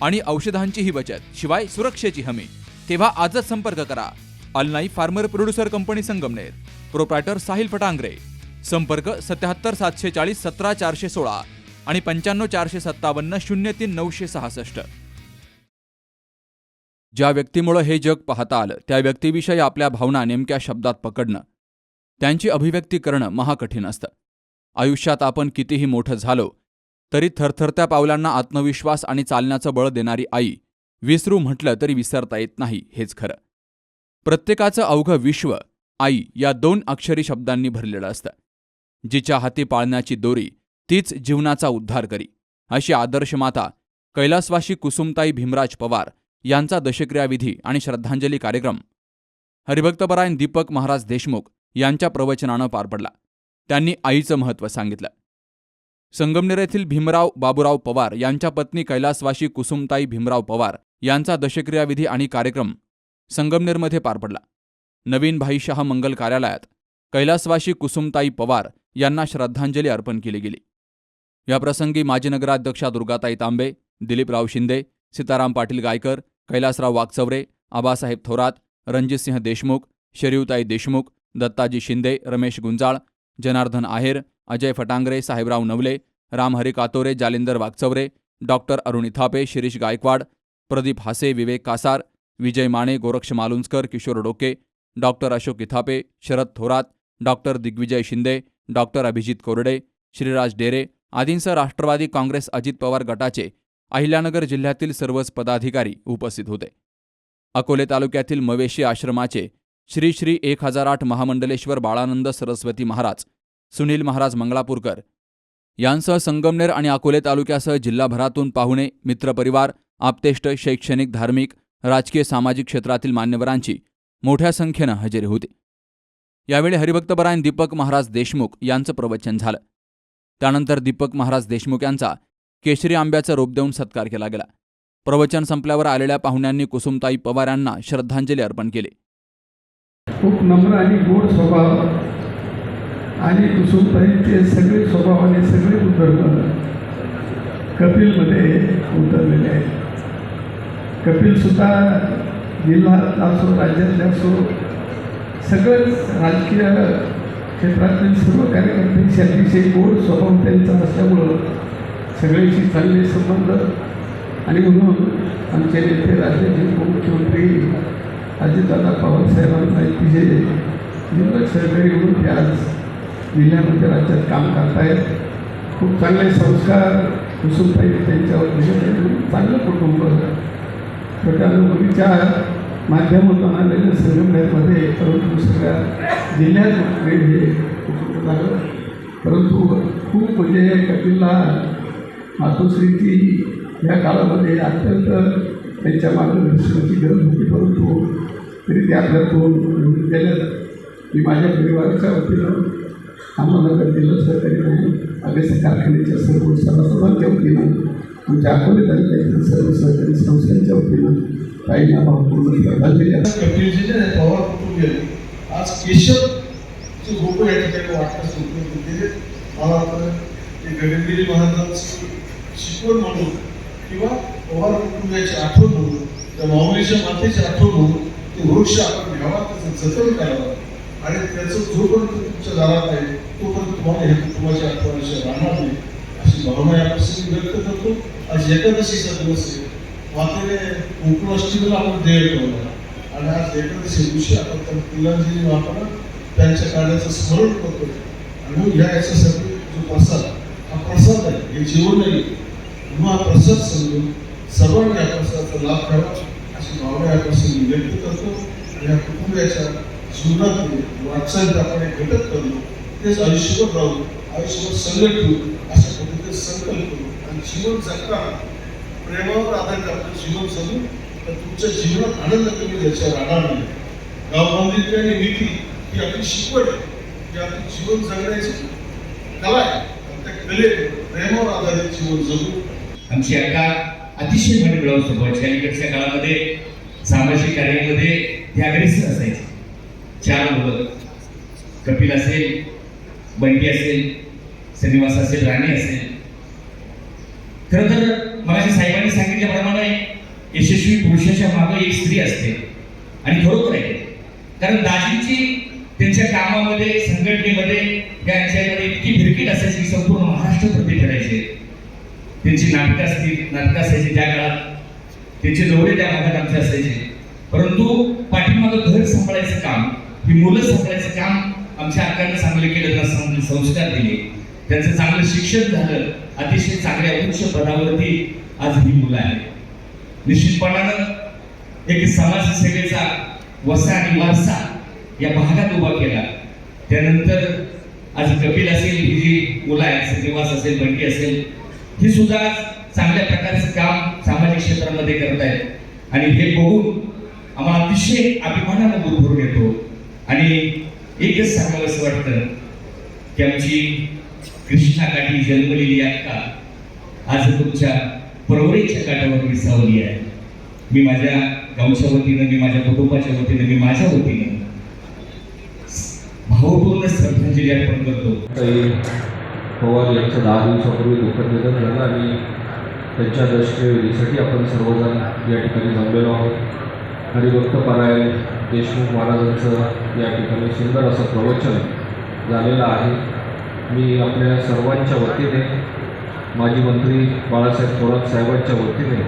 आणि औषधांचीही बचत शिवाय सुरक्षेची हमी. तेव्हा आजच संपर्क करा. Alnai farmer producer company Sangamner. Proprietor Sahil Phatangare. संपर्क सत्याहत्तर सातशे चाळीस सतरा चारशे सोळा आणि पंच्याण्णव चारशे सत्तावन्न शून्य तीन नऊशे सहासष्ट. ज्या व्यक्तीमुळं हे जग पाहता आलं त्या व्यक्तीविषयी आपल्या भावना नेमक्या शब्दात पकडणं. त्यांची अभिव्यक्ती करणं महाकठीण असतं. आयुष्यात आपण कितीही मोठं झालो तरी थरथरत्या पावलांना आत्मविश्वास आणि चालण्याचं बळ देणारी आई विसरू म्हटलं तरी विसरता येत नाही हेच खरं. प्रत्येकाचं अवघं विश्व आई या दोन अक्षरी शब्दांनी भरलेलं असतं. जिच्या हाती पाळण्याची दोरी तीच जीवनाचा उद्धार करी. अशी आदर्श माता कैलासवाशी कुसुमताई भीमराज पवार यांचा दशक्रियाविधी आणि श्रद्धांजली कार्यक्रम. हरिभक्तपरायण दीपक महाराज देशमुख यांच्या प्रवचनानं पार पडला. त्यांनी आईचं महत्त्व सांगितलं. संगमनेर येथील भीमराव बाबूराव पवार यांच्या पत्नी कैलासवाशी कुसुमताई भीमराव पवार यांचा दशक्रियाविधी आणि कार्यक्रम संगमनेरमध्ये पार पडला. नवीन भाईशाह मंगल कार्यालयात कैलासवाशी कुसुमताई पवार यांना श्रद्धांजली अर्पण केली गेली. याप्रसंगी माजी नगराध्यक्षा Durgatai Tambe Diliprao Shinde Sitaram Patil Gaikar Kailasrao Wakchaware Abasaheb Thorat Ranjitsinh Deshmukh Sharivtai Deshmukh Dattaji Shinde Ramesh Gunjal Janardan Aher Ajay Phatangare Sahebrao Navale Ramhari Katore Jalindar Wagchaure doctor Aruni Thape Shirish Gaikwad Pradeep Hase Vivek Kasar Vijay Mane Goraksh Malunjkar Kishor Doke doctor Ashok Ithape Sharad Thorat doctor Digvijay Shinde doctor Abhijit Korde Shriraj Dere आदींसह राष्ट्रवादी काँग्रेस अजित पवार गटाचे अहिल्यानगर जिल्ह्यातील सर्वच पदाधिकारी उपस्थित होते. अकोले तालुक्यातील मवेशी आश्रमाचे श्री श्री एक हजार आठ महामंडलेश्वर बाळानंद सरस्वती महाराज सुनील महाराज मंगळापूरकर यांसह संगमनेर आणि अकोले तालुक्यासह जिल्हाभरातून पाहुणे मित्रपरिवार आप्तेष्ट शैक्षणिक धार्मिक राजकीय सामाजिक क्षेत्रातील मान्यवरांची मोठ्या संख्येनं हजेरी होती. यावेळी हरिभक्तपरायण दीपक महाराज देशमुख यांचं प्रवचन झालं. त्यानंतर दीपक महाराज देशमुख यांचा केशरी आंब्याचं रोप देऊन सत्कार केला गेला. प्रवचन संपल्यावर आलेल्या पाहुण्यांनी कुसुमताई पवार यांना श्रद्धांजली अर्पण केली. खूप नम्र आणि गोड स्वभाव आणि कुसुमताईचे सगळे स्वभावाने सगळे गुणधर्म कपिलमध्ये उतरलेले आहेत. कपिलसुद्धा जिल्ह्यात असो राज्यातले असो सगळंच राजकीय क्षेत्रातील सर्व कार्यकर्त्यांशी अतिशय गोड स्वभाव त्यांचा असल्यामुळं सगळ्यांशी चांगले संबंध. आणि म्हणून आमचे नेते राज्याचे उपमुख्यमंत्री अजितदादा पवारसाहेबांना अतिशय निवडक सहकारी म्हणून ते आज जिल्ह्यामध्ये राज्यात काम करतायत. खूप चांगले संस्कार कुसुमताई त्यांच्यावर दिले चांगलं कुटुंब छोट्या नोकरीच्या माध्यमातून आलेल्या संगमनेरमध्ये परंतु सगळ्या जिल्ह्यात हे कुटुंब झालं. परंतु खूप म्हणजे कपिलला मातोश्रीची या काळामध्ये अत्यंत त्यांच्या मार्गदर्शनाची गरज होती. परंतु तरी ते आपल्यातून निवडून मी माझ्या परिवाराच्या वतीनं अहमदनगर दिलं सहकारी म्हणून अभ्यास कारखान्याच्या सर्व सभासदांच्या वतीनं आमच्या अकोले तालुक्यातील सर्व सहकारी संस्थांच्या वतीनं ताईंना भावपूर्ण श्रद्धांजली आहे. कपिलजीने पवार कुटुंब गेले आज केशवचे गोप या ठिकाणी वाटण्यास उपयोग दिले मला वाटतं ते गगनगिरी महाराजांची शिकवण म्हणून किंवा पवार कुटुंबियाची आठवण म्हणून त्या माऊलीच्या मातेची आठवण म्हणून ते वृक्ष आपण घ्यावा त्याचं जतन करावं. आणि त्याचं जोपर्यंत तुमच्या दारात आहे तोपर्यंत तुम्हाला हे कुटुंबाची आठवण राहणार नाही अशी भावना या व्यक्त करतो आज एकादशीचा दिवस आहे मातेने गोकुळाष्टमीला आपण देय ठेवला आणि आज एकादशी दिवशी आपण तर तिलांजली वापरा त्यांच्या कार्याचं स्मरण करतो आणि ह्या याच्यासाठी जो प्रसाद हा प्रसाद आहे हे जीवन नाही म्हणून हा प्रसाद समजून सर्वांनी या प्रसादाचा लाभ घ्यावा अशी भावना या व्यक्त करतो आणि या कुटुंबाच्या जीवनातले वाटचालीत आपण एक घटक करतो तेच आयुष्यभर राहून आयुष्यभर संघट ठेवू अशा पद्धतीने संकल्प करू आणि जीवन जगताना प्रेमावर आधारित आपलं जीवन जगून तर तुमच्या जीवनात आनंद कमी त्याच्यावर राहणार नाही. गावबांधिलकी आणि नीती ही आपली शिकवण आहे. ही आपली जीवन जगण्याची कला आहे. त्या कलेत प्रेमावर आधारित जीवन जगू. आमची अक्का अतिशय मन मिळवून सोबत अलीकडच्या काळामध्ये सामाजिक कार्यामध्ये ते अग्रेसर असायचे. चार मुलं. कपिल असेल बंटी असेल श्रीनिवास असेल राणे असेल. खरं तर मगाशी साहेबांनी सांगितल्याप्रमाणे यशस्वी पुरुषाच्या मागे एक स्त्री असते. आणि खरोखर आहे. कारण दाजींची त्यांच्या कामामध्ये संघटनेमध्ये त्यांच्यामध्ये इतकी भिरकीट असायची की संपूर्ण महाराष्ट्र प्रति ठरायचे त्यांची नाटकं असतील नाटकं असायची त्या काळात. त्यांचे जवळे त्या भागात आमचे असायचे. परंतु पाठीमागं घर सांभाळायचं काम ही मुलं सांभाळायचं काम आमच्या अक्कानं चांगलं केलं त्यांना संस्कार दिले. त्यांचं चांगलं शिक्षण झालं. अतिशय चांगल्या उच्च पदावरती आज ही मुलं आहेत. निश्चितपणानं एक समाजसेवेचा वसा आणि वारसा या भागात उभा केला. त्यानंतर आज कपिल असेल ही जी मुलं आहेत श्रीनिवास असेल बंटी असेल ही सुद्धा चांगल्या प्रकारचं काम सामाजिक क्षेत्रामध्ये करत आहेत. आणि हे बघून आम्हाला अतिशय अभिमानानं दूर भरून येतो. आणि एकच सांगावं असं वाटतं की आमची कृष्णा काठी जन्मलेली अक्का आज तुमच्या परवरीच्या काठावर विसावली आहे. मी माझ्या गावच्या वतीनं मी माझ्या कुटुंबाच्या वतीनं मी माझ्या वतीनं भावपूर्ण श्रद्धांजली अर्पण करतो. पवार यांचं दहा दिवसापूर्वी दुःखद निधन झालं आणि त्यांच्या दशकेसाठी आपण सर्वजण या ठिकाणी जमलेलो आहोत. हरिभक्त परायण देशमुख महाराजांचं या ठिकाणी सुंदर असं प्रवचन झालेलं आहे. मी आपल्या सर्वांच्या वतीने माजी मंत्री बाळासाहेब थोरात साहेबांच्या वतीने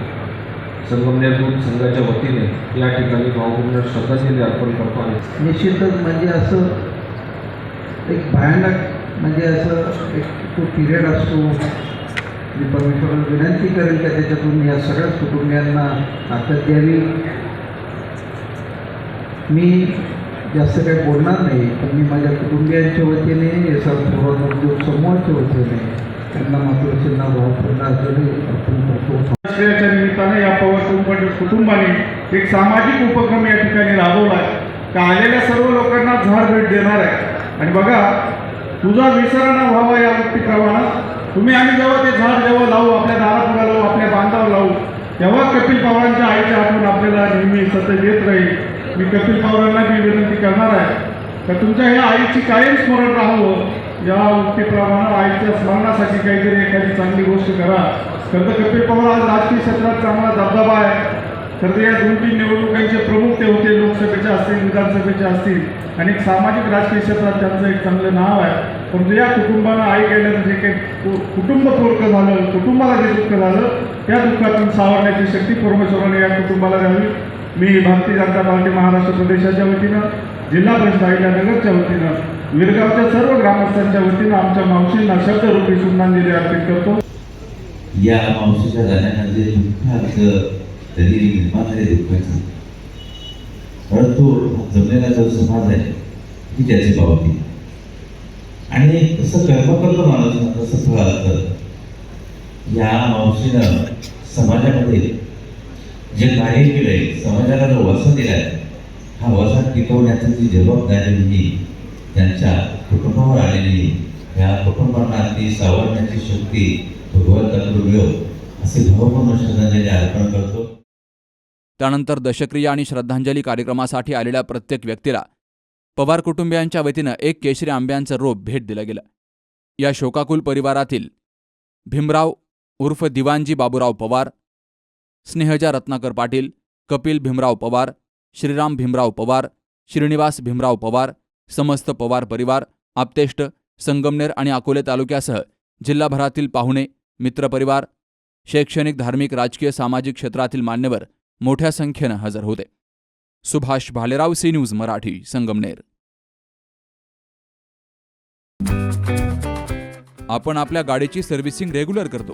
संगमनेर दूध संघाच्या वतीने या ठिकाणी भावपूर्ण श्रद्धांजली अर्पण करतो आहे निश्चितच म्हणजे असं एक भयानक म्हणजे असं एक तो पिरियड असतो. मी परमेश्वराला विनंती करेल का त्याच्यातून या सगळ्याच कुटुंबियांना ताकद द्यावी. मी जास्त काही बोलणार नाही पण मी माझ्या कुटुंबियांच्या वतीने एस आर उद्योग समूहाच्या वतीने त्यांना मात्र भावपूर्ण अर्पण करतो राष्ट्रीयाच्या निमित्ताने या पवार कुंभ कुटुंबाने एक सामाजिक उपक्रम या ठिकाणी राबवला आहे. का आलेल्या सर्व लोकांना झाड भेट देणार आहे. आणि बघा तुझा विसर न व्हावा या व्यक्तीप्रमाणे तुम्ही आम्ही जेव्हा ते झाड जेव्हा लावू आपल्या दारापुरा लावू आपल्या बांधावर लावू तेव्हा कपिल पवारांच्या आईच्या आठवण आपल्याला नेहमी सतत येत राहील. मी कपिल पवारांना मी विनंती करणार आहे तर तुमच्या ह्या आईची कायम स्मरण राहावं. या वृत्तीप्रमाणे आईच्या स्मरणासाठी काहीतरी एखादी चांगली गोष्ट करा. खरं तर कपिल पवार आज राजकीय क्षेत्रात चांगला दबदबा आहे. तर ते या दोन तीन निवडणुकांचे प्रमुख ते होते लोकसभेचे असतील विधानसभेचे असतील. आणि एक सामाजिक राजकीय क्षेत्रात त्यांचं एक चांगलं नाव आहे. परंतु या कुटुंबानं आई गेल्यानं जे काही कु- कुटुंब तोडकं झालं कुटुंबाला जे दुःख झालं त्या दुःखातून सावरण्याची शक्ती परमेश्वराने या कुटुंबाला द्यावी. मी भारतीय जनता पार्टी महाराष्ट्र प्रदेशाच्या वतीनं जिल्हा परिषद अहिल्यानगरच्या वतीनं विरगावच्या सर्व ग्रामस्थांच्या वतीनं आमच्या मावशींना शब्दरूपी श्रद्धांजली अर्पित करतो. या मावशीच्या जाण्यानं जे दुःखाचं तरी निर्माण झाले दुःखाचं. परंतु हा जमलेला जो समाज आहे ही त्याची पावती आणि तसं कर्म करतो माणूस तसं फळ असतं या मावशीनं समाजामध्ये जे कार्य केलंय समाजाला जो वसा दिलाय हा वसा टिकवण्याची जी जबाबदारी ही त्यांच्या कुटुंबावर आलेली या कुटुंबांना ती सावरण्याची शक्ती भगवंताकडून मिळो असे भावपूर्ण श्रद्धांजली अर्पण करतो. त्यानंतर दशक्रिया आणि श्रद्धांजली कार्यक्रमासाठी आलेल्या प्रत्येक व्यक्तीला पवार कुटुंबियांच्या वतीनं एक केशरी आंब्यांचं रोप भेट दिलं गेलं. या शोकाकुल परिवारातील भीमराव उर्फ दिवानजी बाबूराव पवार स्नेहजा रत्नाकर पाटील कपिल भीमराव पवार श्रीराम भीमराव पवार श्रीनिवास भीमराव पवार समस्त पवार परिवार आप्तेष्ट संगमनेर आणि अकोले तालुक्यासह जिल्हाभरातील पाहुणे मित्रपरिवार शैक्षणिक धार्मिक राजकीय सामाजिक क्षेत्रातील मान्यवर मोठ्या संख्येनं हजर होते. Subhash Bhalerao C news Marathi Sangamner. आपण आपल्या गाडीची सर्व्हिसिंग रेग्युलर करतो.